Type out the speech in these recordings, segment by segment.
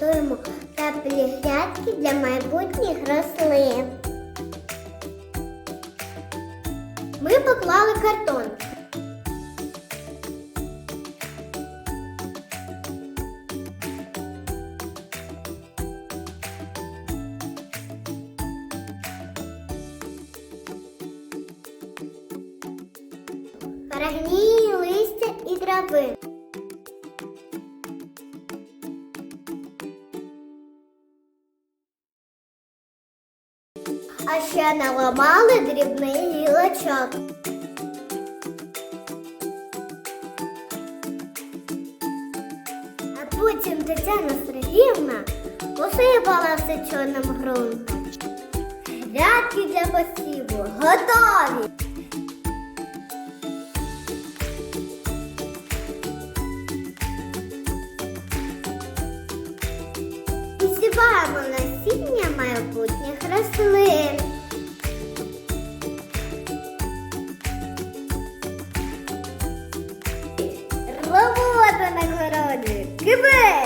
готуємо теплі грядки для майбутніх рослин. Ми поклали картон. Перегній листя і трави. А ще наламали дрібний гілочок. А потім Тетяна Сергіївна посипала все чорним ґрунтом. Рядки для посіву готові. Goodbye.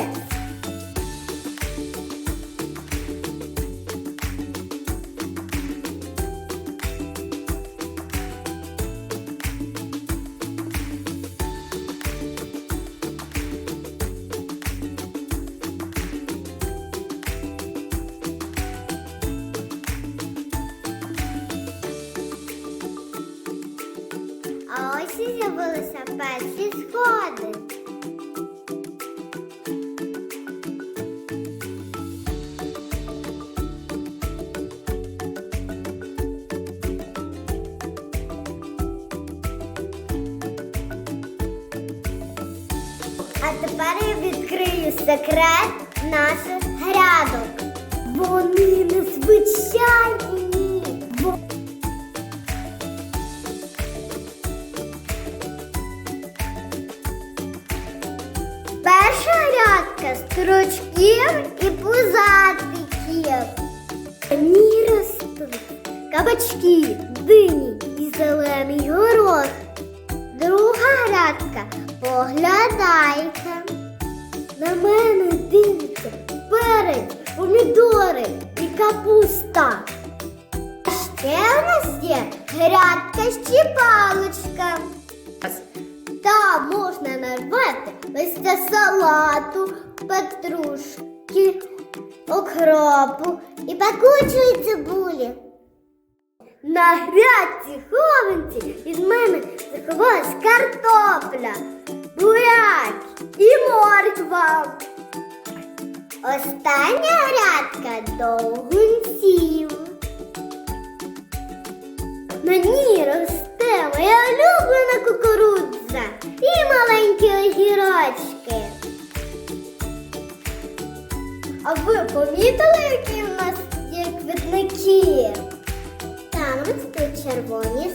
А тепер я відкрию секрет наших грядок. Вони незвичайні. Бо Перша грядка стручків і пузатиків. Вони ростуть кабачки, дині і зелений горох. Друга грядка поглядайте. На мене дивіться перець, помідори і капуста. А ще у нас є грядка щіпалочка. Там можна нарвати листя салату, петрушки, окропу і пекучої цибулі. На грядці хованці із мене заховалась картопля, буряк і морква. Остання грядка довгунців. На ній росте моя улюблена кукурудза і маленькі огірочки. А ви помітили, які в нас є квітники? Там ростуть червоні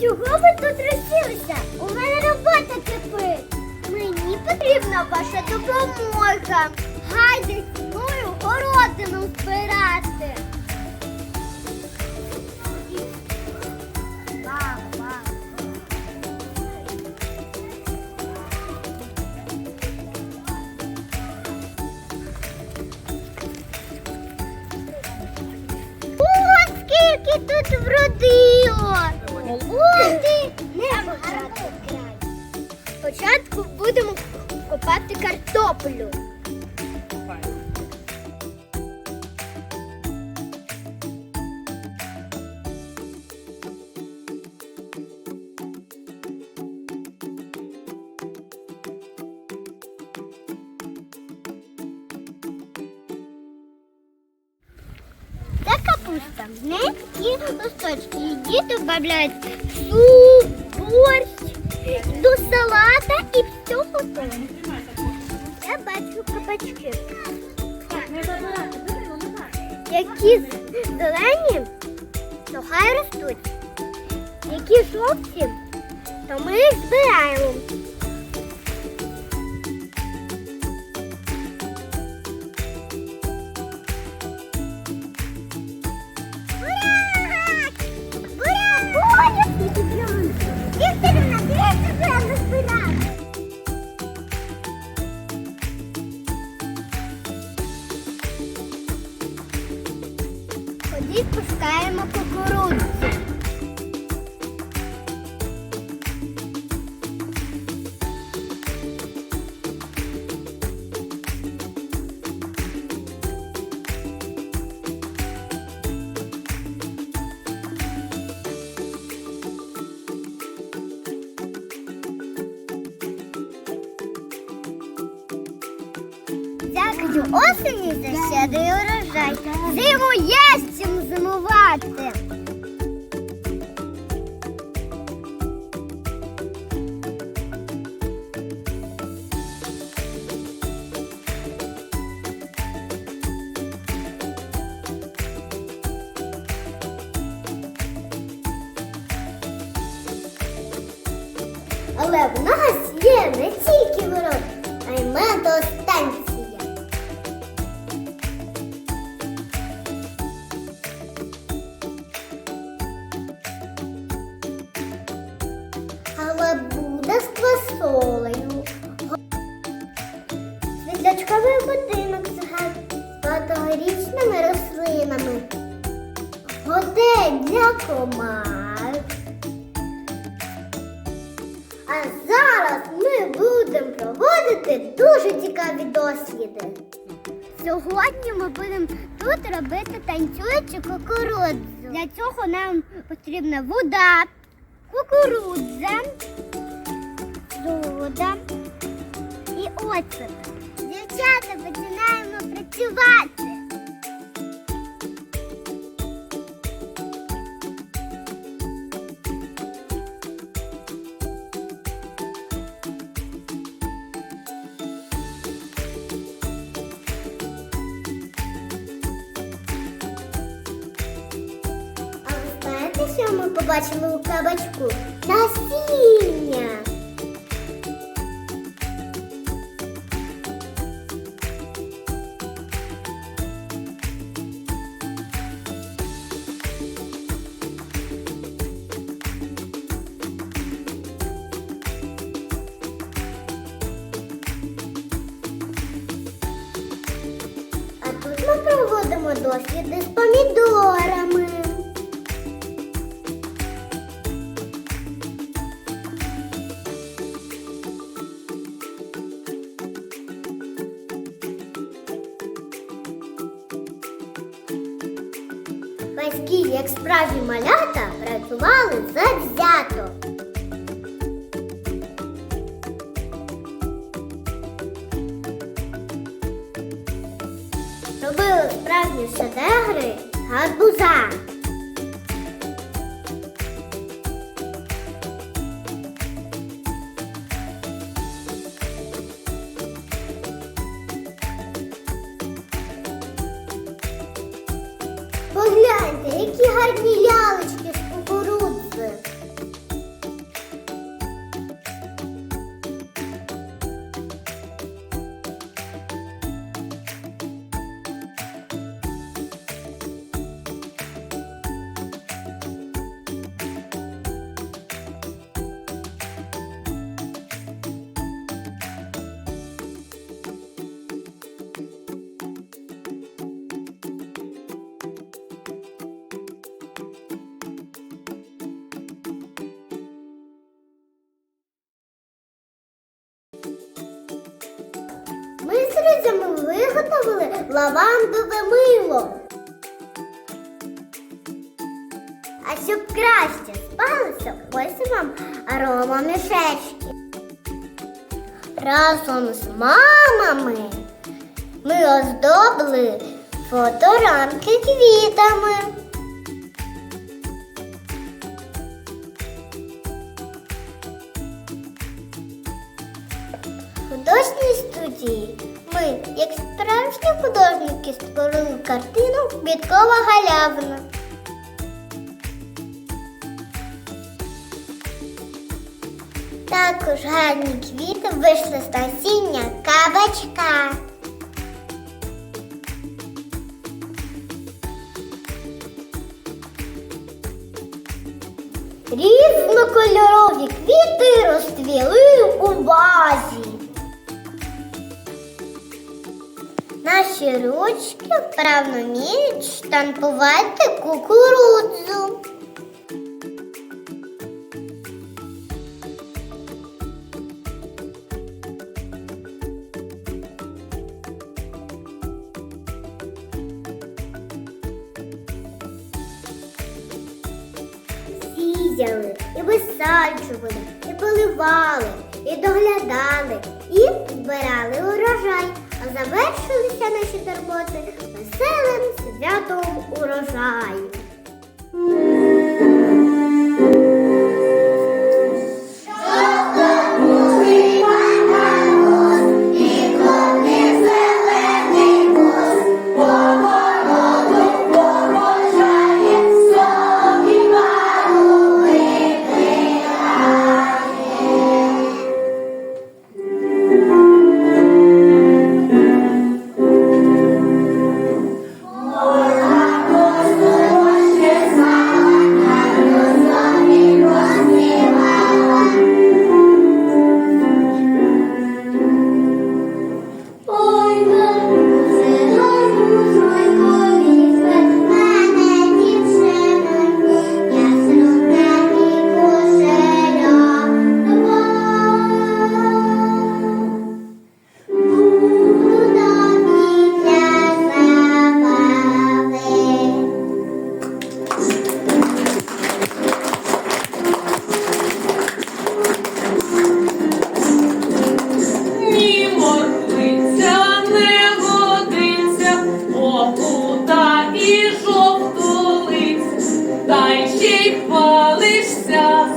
чого ви тут розсілися? У мене робота кипить. Мені потрібна ваша допомога. Гайде зі городину збирати. Ось не Спочатку будемо копати картоплю. Це капуста. В неї такі листочки. Її додають суп, Я бачу кабачки. Які зелені, то хай ростуть. Які жовті, то ми їх збираємо. Пускаємо кукурудзу. Дякую осені за щедрий урожай. Зиму є з чим зимувати. Вода, кукурудза, побачили у кабачку? Насіння. А тут ми проводимо досліди з помідорами. Погляньте, які гарні лавандове мило. А щоб краще спалося, ось вам арома мішечки. Разом з мамами ми оздобли фоторамки квітами. Художній студії ми, як справжні художники, створили картину Квіткова галявина. Також гарні квіти вийшли з насіння кабачка. Різнокольорові квіти розцвіли у вазі. Наші ручки вправно вміють штампувати кукурудзу. Сіяли і висаджували, і поливали, і доглядали, і збирали урожай. А завершилися наші турботи веселим святом урожаю. Та й ще й хвалишся